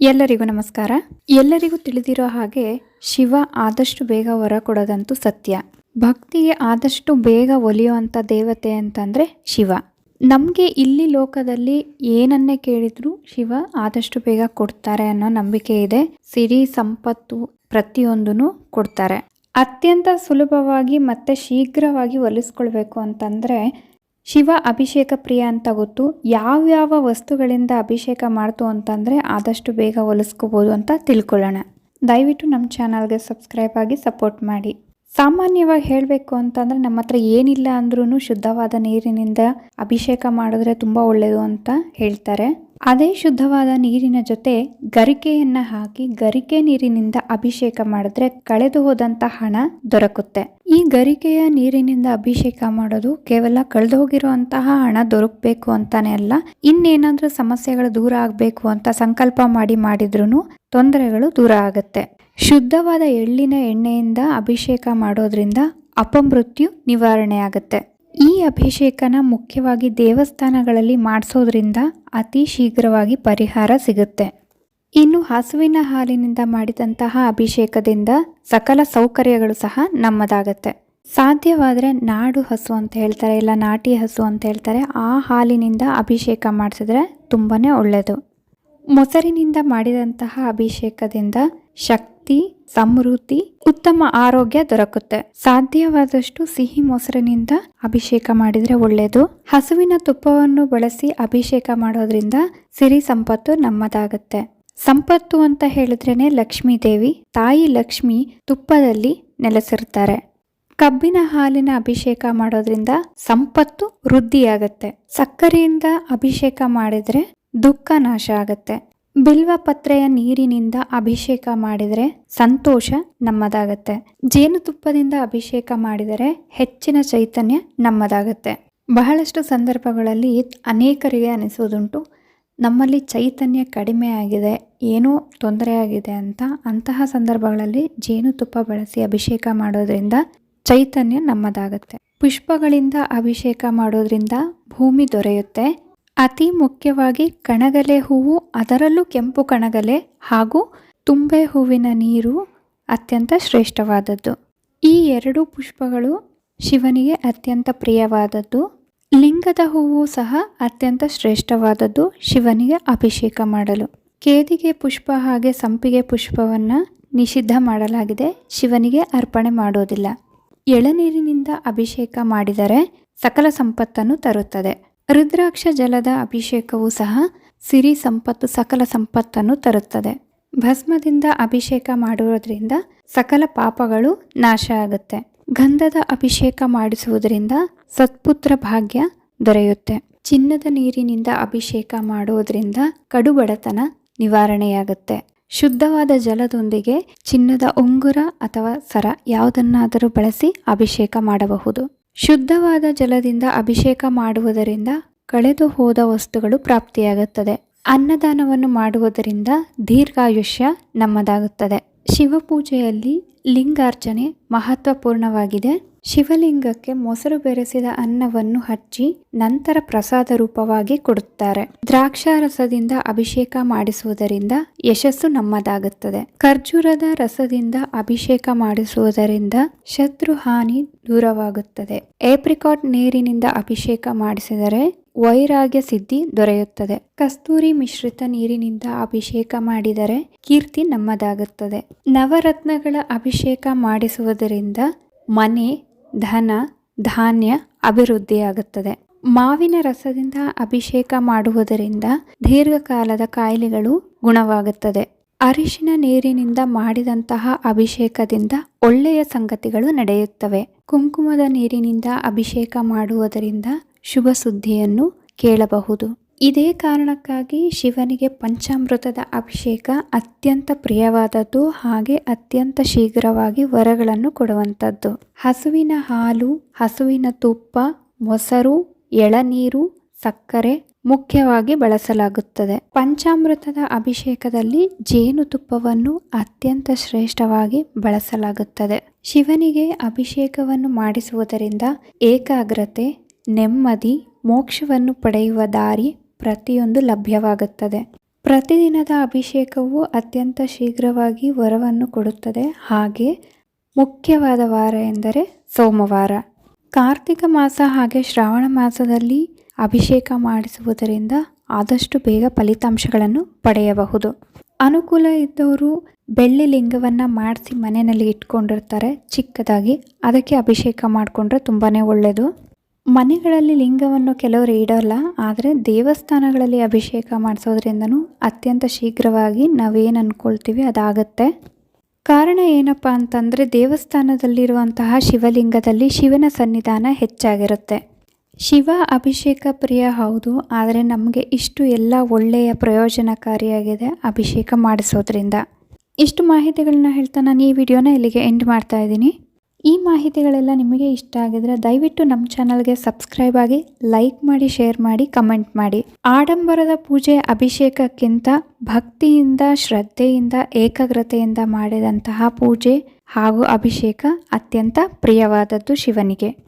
ಎಲ್ಲರಿಗೂ ನಮಸ್ಕಾರ. ಎಲ್ಲರಿಗೂ ತಿಳಿದಿರೋ ಹಾಗೆ ಶಿವ ಆದಷ್ಟು ಬೇಗ ವರ ಕೊಡೋದಂತೂ ಸತ್ಯ. ಭಕ್ತಿಗೆ ಆದಷ್ಟು ಬೇಗ ಒಲಿಯುವಂಥ ದೇವತೆ ಅಂತಂದರೆ ಶಿವ. ನಮಗೆ ಇಲ್ಲಿ ಲೋಕದಲ್ಲಿ ಏನನ್ನೇ ಕೇಳಿದ್ರು ಶಿವ ಆದಷ್ಟು ಬೇಗ ಕೊಡ್ತಾರೆ ಅನ್ನೋ ನಂಬಿಕೆ ಇದೆ. ಸಿರಿ, ಸಂಪತ್ತು ಪ್ರತಿಯೊಂದೂ ಕೊಡ್ತಾರೆ. ಅತ್ಯಂತ ಸುಲಭವಾಗಿ ಮತ್ತೆ ಶೀಘ್ರವಾಗಿ ಒಲಿಸ್ಕೊಳ್ಬೇಕು ಅಂತಂದರೆ ಶಿವ ಅಭಿಷೇಕ ಪ್ರಿಯ ಅಂತ ಗೊತ್ತು. ಯಾವ್ಯಾವ ವಸ್ತುಗಳಿಂದ ಅಭಿಷೇಕ ಮಾಡ್ತು ಅಂತಂದರೆ ಆದಷ್ಟು ಬೇಗ ಹೊಲಿಸ್ಕೋಬೋದು ಅಂತ ತಿಳ್ಕೊಳ್ಳೋಣ. ದಯವಿಟ್ಟು ನಮ್ಮ ಚಾನಲ್ಗೆ ಸಬ್ಸ್ಕ್ರೈಬ್ ಆಗಿ ಸಪೋರ್ಟ್ ಮಾಡಿ. ಸಾಮಾನ್ಯವಾಗಿ ಹೇಳಬೇಕು ಅಂತಂದರೆ ನಮ್ಮ ಹತ್ರ ಏನಿಲ್ಲ ಅಂದ್ರೂ ಶುದ್ಧವಾದ ನೀರಿನಿಂದ ಅಭಿಷೇಕ ಮಾಡಿದ್ರೆ ತುಂಬ ಒಳ್ಳೆಯದು ಅಂತ ಹೇಳ್ತಾರೆ. ಅದೇ ಶುದ್ಧವಾದ ನೀರಿನ ಜೊತೆ ಗರಿಕೆಯನ್ನು ಹಾಕಿ ಗರಿಕೆ ನೀರಿನಿಂದ ಅಭಿಷೇಕ ಮಾಡಿದ್ರೆ ಕಳೆದು ಹೋದಂಥ ಹಣ ದೊರಕುತ್ತೆ. ಈ ಗರಿಕೆಯ ನೀರಿನಿಂದ ಅಭಿಷೇಕ ಮಾಡೋದು ಕೇವಲ ಕಳೆದು ಹೋಗಿರುವಂತಹ ಹಣ ದೊರಕಬೇಕು ಅಂತಾನೆ ಅಲ್ಲ, ಇನ್ನೇನಾದರೂ ಸಮಸ್ಯೆಗಳು ದೂರ ಆಗಬೇಕು ಅಂತ ಸಂಕಲ್ಪ ಮಾಡಿ ಮಾಡಿದ್ರೂ ತೊಂದರೆಗಳು ದೂರ ಆಗುತ್ತೆ. ಶುದ್ಧವಾದ ಎಳ್ಳಿನ ಎಣ್ಣೆಯಿಂದ ಅಭಿಷೇಕ ಮಾಡೋದ್ರಿಂದ ಅಪಮೃತ್ಯು ನಿವಾರಣೆ ಆಗುತ್ತೆ ಈ ಅಭಿಷೇಕನ ಮುಖ್ಯವಾಗಿ ದೇವಸ್ಥಾನಗಳಲ್ಲಿ ಮಾಡಿಸೋದ್ರಿಂದ ಅತಿ ಶೀಘ್ರವಾಗಿ ಪರಿಹಾರ ಸಿಗುತ್ತೆ. ಇನ್ನು ಹಸುವಿನ ಹಾಲಿನಿಂದ ಮಾಡಿದಂತಹ ಅಭಿಷೇಕದಿಂದ ಸಕಲ ಸೌಕರ್ಯಗಳು ಸಹ ನಮ್ಮದಾಗತ್ತೆ. ಸಾಧ್ಯವಾದರೆ ನಾಡು ಹಸು ಅಂತ ಹೇಳ್ತಾರೆ, ಇಲ್ಲ ನಾಟಿ ಹಸು ಅಂತ ಹೇಳ್ತಾರೆ, ಆ ಹಾಲಿನಿಂದ ಅಭಿಷೇಕ ಮಾಡಿಸಿದ್ರೆ ತುಂಬಾ ಒಳ್ಳೆಯದು ಮೊಸರಿನಿಂದ ಮಾಡಿದಂತಹ ಅಭಿಷೇಕದಿಂದ ಶಕ್ತಿ, ಸಮೃದ್ಧಿ, ಉತ್ತಮ ಆರೋಗ್ಯ ದೊರಕುತ್ತೆ. ಸಾಧ್ಯವಾದಷ್ಟು ಸಿಹಿ ಮೊಸರಿನಿಂದ ಅಭಿಷೇಕ ಮಾಡಿದ್ರೆ ಒಳ್ಳೆಯದು ಹಸುವಿನ ತುಪ್ಪವನ್ನು ಬಳಸಿ ಅಭಿಷೇಕ ಮಾಡೋದ್ರಿಂದ ಸಿರಿ ಸಂಪತ್ತು ನಮ್ಮದಾಗತ್ತೆ. ಸಂಪತ್ತು ಅಂತ ಹೇಳಿದ್ರೇನೆ ಲಕ್ಷ್ಮೀ ದೇವಿ, ತಾಯಿ ಲಕ್ಷ್ಮಿ ತುಪ್ಪದಲ್ಲಿ ನೆಲೆಸಿರ್ತಾರೆ. ಕಬ್ಬಿನ ಹಾಲಿನ ಅಭಿಷೇಕ ಮಾಡೋದ್ರಿಂದ ಸಂಪತ್ತು ವೃದ್ಧಿಯಾಗತ್ತೆ. ಸಕ್ಕರೆಯಿಂದ ಅಭಿಷೇಕ ಮಾಡಿದ್ರೆ ದುಃಖ ನಾಶ ಆಗತ್ತೆ. ಬಿಲ್ವ ಪತ್ರೆಯ ನೀರಿನಿಂದ ಅಭಿಷೇಕ ಮಾಡಿದರೆ ಸಂತೋಷ ನಮ್ಮದಾಗತ್ತೆ. ಜೇನುತುಪ್ಪದಿಂದ ಅಭಿಷೇಕ ಮಾಡಿದರೆ ಹೆಚ್ಚಿನ ಚೈತನ್ಯ ನಮ್ಮದಾಗತ್ತೆ. ಬಹಳಷ್ಟು ಸಂದರ್ಭಗಳಲ್ಲಿ ಅನೇಕರಿಗೆ ಅನಿಸುವುದುಂಟು. ನಮ್ಮಲ್ಲಿ ಚೈತನ್ಯ ಕಡಿಮೆ ಆಗಿದೆ, ಏನೋ ತೊಂದರೆ ಆಗಿದೆ ಅಂತ ಅಂತಹ ಸಂದರ್ಭಗಳಲ್ಲಿ ಜೇನುತುಪ್ಪ ಬಳಸಿ ಅಭಿಷೇಕ ಮಾಡೋದ್ರಿಂದ ಚೈತನ್ಯ ನಮ್ಮದಾಗುತ್ತೆ. ಪುಷ್ಪಗಳಿಂದ ಅಭಿಷೇಕ ಮಾಡೋದ್ರಿಂದ ಭೂಮಿ ದೊರೆಯುತ್ತೆ. ಅತಿ ಮುಖ್ಯವಾಗಿ ಕಣಗಲೆ ಹೂವು, ಅದರಲ್ಲೂ ಕೆಂಪು ಕಣಗಲೆ ಹಾಗೂ ತುಂಬೆ ಹೂವಿನ ನೀರು ಅತ್ಯಂತ ಶ್ರೇಷ್ಠವಾದದ್ದು. ಈ ಎರಡು ಪುಷ್ಪಗಳು ಶಿವನಿಗೆ ಅತ್ಯಂತ ಪ್ರಿಯವಾದದ್ದು. ಲಿಂಗದ ಹೂವು ಸಹ ಅತ್ಯಂತ ಶ್ರೇಷ್ಠವಾದದ್ದು ಶಿವನಿಗೆ ಅಭಿಷೇಕ ಮಾಡಲು. ಕೇದಿಗೆ ಪುಷ್ಪ ಹಾಗೆ ಸಂಪಿಗೆ ಪುಷ್ಪವನ್ನು ನಿಷಿದ್ಧ ಮಾಡಲಾಗಿದೆ, ಶಿವನಿಗೆ ಅರ್ಪಣೆ ಮಾಡೋದಿಲ್ಲ. ಎಳನೀರಿನಿಂದ ಅಭಿಷೇಕ ಮಾಡಿದರೆ ಸಕಲ ಸಂಪತ್ತನ್ನು ತರುತ್ತದೆ. ರುದ್ರಾಕ್ಷ ಜಲದ ಅಭಿಷೇಕವು ಸಹ ಸಿರಿ ಸಂಪತ್ತು ಸಕಲ ಸಂಪತ್ತನ್ನು ತರುತ್ತದೆ. ಭಸ್ಮದಿಂದ ಅಭಿಷೇಕ ಮಾಡುವುದರಿಂದ ಸಕಲ ಪಾಪಗಳು ನಾಶ ಆಗುತ್ತೆ. ಗಂಧದ ಅಭಿಷೇಕ ಮಾಡಿಸುವುದರಿಂದ ಸತ್ಪುತ್ರ ಭಾಗ್ಯ ದೊರೆಯುತ್ತೆ. ಚಿನ್ನದ ನೀರಿನಿಂದ ಅಭಿಷೇಕ ಮಾಡುವುದರಿಂದ ಕಡುಬಡತನ ನಿವಾರಣೆಯಾಗುತ್ತೆ. ಶುದ್ಧವಾದ ಜಲದೊಂದಿಗೆ ಚಿನ್ನದ ಉಂಗುರ ಅಥವಾ ಸರ ಯಾವುದನ್ನಾದರೂ ಬಳಸಿ ಅಭಿಷೇಕ ಮಾಡಬಹುದು. ಶುದ್ಧವಾದ ಜಲದಿಂದ ಅಭಿಷೇಕ ಮಾಡುವುದರಿಂದ ಕಳೆದು ಹೋದ ವಸ್ತುಗಳು ಪ್ರಾಪ್ತಿಯಾಗುತ್ತದೆ. ಅನ್ನದಾನವನ್ನು ಮಾಡುವುದರಿಂದ ದೀರ್ಘಾಯುಷ್ಯ ನಮ್ಮದಾಗುತ್ತದೆ. ಶಿವಪೂಜೆಯಲ್ಲಿ ಲಿಂಗಾರ್ಚನೆ ಮಹತ್ವಪೂರ್ಣವಾಗಿದೆ. ಶಿವಲಿಂಗಕ್ಕೆ ಮೊಸರು ಬೆರೆಸಿದ ಅನ್ನವನ್ನು ಹಚ್ಚಿ ನಂತರ ಪ್ರಸಾದ ರೂಪವಾಗಿ ಕೊಡುತ್ತಾರೆ. ದ್ರಾಕ್ಷಾರಸದಿಂದ ಅಭಿಷೇಕ ಮಾಡಿಸುವುದರಿಂದ ಯಶಸ್ಸು ನಮ್ಮದಾಗುತ್ತದೆ. ಖರ್ಜೂರದ ರಸದಿಂದ ಅಭಿಷೇಕ ಮಾಡಿಸುವುದರಿಂದ ಶತ್ರು ಹಾನಿ ದೂರವಾಗುತ್ತದೆ. ಏಪ್ರಿಕಾಟ್ ನೀರಿನಿಂದ ಅಭಿಷೇಕ ಮಾಡಿಸಿದರೆ ವೈರಾಗ್ಯ ಸಿದ್ಧಿ ದೊರೆಯುತ್ತದೆ. ಕಸ್ತೂರಿ ಮಿಶ್ರಿತ ನೀರಿನಿಂದ ಅಭಿಷೇಕ ಮಾಡಿದರೆ ಕೀರ್ತಿ ನಮ್ಮದಾಗುತ್ತದೆ. ನವರತ್ನಗಳ ಅಭಿಷೇಕ ಮಾಡಿಸುವುದರಿಂದ ಮನೆ ಧನ, ಧಾನ್ಯ ಅಭಿವೃದ್ಧಿಯಾಗುತ್ತದೆ. ಮಾವಿನ ರಸದಿಂದ ಅಭಿಷೇಕ ಮಾಡುವುದರಿಂದ ದೀರ್ಘಕಾಲದ ಕಾಯಿಲೆಗಳು ಗುಣವಾಗುತ್ತದೆ. ಅರಿಶಿನ ನೀರಿನಿಂದ ಮಾಡಿದಂತಹ ಅಭಿಷೇಕದಿಂದ ಒಳ್ಳೆಯ ಸಂಗತಿಗಳು ನಡೆಯುತ್ತವೆ. ಕುಂಕುಮದ ನೀರಿನಿಂದ ಅಭಿಷೇಕ ಮಾಡುವುದರಿಂದ ಶುಭ ಸುದ್ದಿಯನ್ನು ಕೇಳಬಹುದು. ಇದೇ ಕಾರಣಕ್ಕಾಗಿ ಶಿವನಿಗೆ ಪಂಚಾಮೃತದ ಅಭಿಷೇಕ ಅತ್ಯಂತ ಪ್ರಿಯವಾದದ್ದು ಹಾಗೆ ಅತ್ಯಂತ ಶೀಘ್ರವಾಗಿ ವರಗಳನ್ನು ಕೊಡುವಂಥದ್ದು. ಹಸುವಿನ ಹಾಲು, ಹಸುವಿನ ತುಪ್ಪ, ಮೊಸರು, ಎಳನೀರು, ಸಕ್ಕರೆ ಮುಖ್ಯವಾಗಿ ಬಳಸಲಾಗುತ್ತದೆ. ಪಂಚಾಮೃತದ ಅಭಿಷೇಕದಲ್ಲಿ ಜೇನುತುಪ್ಪವನ್ನು ಅತ್ಯಂತ ಶ್ರೇಷ್ಠವಾಗಿ ಬಳಸಲಾಗುತ್ತದೆ. ಶಿವನಿಗೆ ಅಭಿಷೇಕವನ್ನು ಮಾಡಿಸುವುದರಿಂದ ಏಕಾಗ್ರತೆ, ನೆಮ್ಮದಿ, ಮೋಕ್ಷವನ್ನು ಪಡೆಯುವ ದಾರಿ ಪ್ರತಿಯೊಂದು ಲಭ್ಯವಾಗುತ್ತದೆ. ಪ್ರತಿದಿನದ ಅಭಿಷೇಕವು ಅತ್ಯಂತ ಶೀಘ್ರವಾಗಿ ವರವನ್ನು ಕೊಡುತ್ತದೆ. ಹಾಗೆ ಮುಖ್ಯವಾದ ವಾರ ಎಂದರೆ ಸೋಮವಾರ. ಕಾರ್ತಿಕ ಮಾಸ ಹಾಗೆ ಶ್ರಾವಣ ಮಾಸದಲ್ಲಿ ಅಭಿಷೇಕ ಮಾಡಿಸುವುದರಿಂದ ಆದಷ್ಟು ಬೇಗ ಫಲಿತಾಂಶಗಳನ್ನು ಪಡೆಯಬಹುದು. ಅನುಕೂಲ ಇದ್ದವರು ಬೆಳ್ಳಿ ಲಿಂಗವನ್ನು ಮಾಡಿಸಿ ಮನೆಯಲ್ಲಿ ಇಟ್ಕೊಂಡಿರ್ತಾರೆ. ಚಿಕ್ಕದಾಗಿ ಅದಕ್ಕೆ ಅಭಿಷೇಕ ಮಾಡಿಕೊಂಡ್ರೆ ತುಂಬಾ ಒಳ್ಳೆಯದು ಮನೆಗಳಲ್ಲಿ ಲಿಂಗವನ್ನು ಕೆಲವರು ಇಡೋಲ್ಲ, ಆದರೆ ದೇವಸ್ಥಾನಗಳಲ್ಲಿ ಅಭಿಷೇಕ ಮಾಡಿಸೋದ್ರಿಂದನೂ ಅತ್ಯಂತ ಶೀಘ್ರವಾಗಿ ನಾವೇನು ಅಂದ್ಕೊಳ್ತೀವಿ ಅದಾಗತ್ತೆ. ಕಾರಣ ಏನಪ್ಪ ಅಂತಂದರೆ ದೇವಸ್ಥಾನದಲ್ಲಿರುವಂತಹ ಶಿವಲಿಂಗದಲ್ಲಿ ಶಿವನ ಸನ್ನಿಧಾನ ಹೆಚ್ಚಾಗಿರುತ್ತೆ. ಶಿವ ಅಭಿಷೇಕ ಪ್ರಿಯ ಹೌದು, ಆದರೆ ನಮಗೆ ಇಷ್ಟು ಎಲ್ಲ ಒಳ್ಳೆಯ ಪ್ರಯೋಜನಕಾರಿಯಾಗಿದೆ ಅಭಿಷೇಕ ಮಾಡಿಸೋದ್ರಿಂದ. ಇಷ್ಟು ಮಾಹಿತಿಗಳನ್ನ ಹೇಳ್ತಾ ನಾನು ಈ ವಿಡಿಯೋನ ಇಲ್ಲಿಗೆ ಎಂಡ್ ಮಾಡ್ತಾ ಇದ್ದೀನಿ. ಈ ಮಾಹಿತಿಗಳೆಲ್ಲ ನಿಮಗೆ ಇಷ್ಟ ಆಗಿದ್ರೆ ದಯವಿಟ್ಟು ನಮ್ಮ ಚಾನಲ್ಗೆ ಸಬ್ಸ್ಕ್ರೈಬ್ ಆಗಿ ಲೈಕ್ ಮಾಡಿ, ಶೇರ್ ಮಾಡಿ, ಕಮೆಂಟ್ ಮಾಡಿ. ಆಡಂಬರದ ಪೂಜೆ ಅಭಿಷೇಕಕ್ಕಿಂತ ಭಕ್ತಿಯಿಂದ, ಶ್ರದ್ಧೆಯಿಂದ, ಏಕಾಗ್ರತೆಯಿಂದ ಮಾಡಿದಂತಹ ಪೂಜೆ ಹಾಗೂ ಅಭಿಷೇಕ ಅತ್ಯಂತ ಪ್ರಿಯವಾದದ್ದು ಶಿವನಿಗೆ.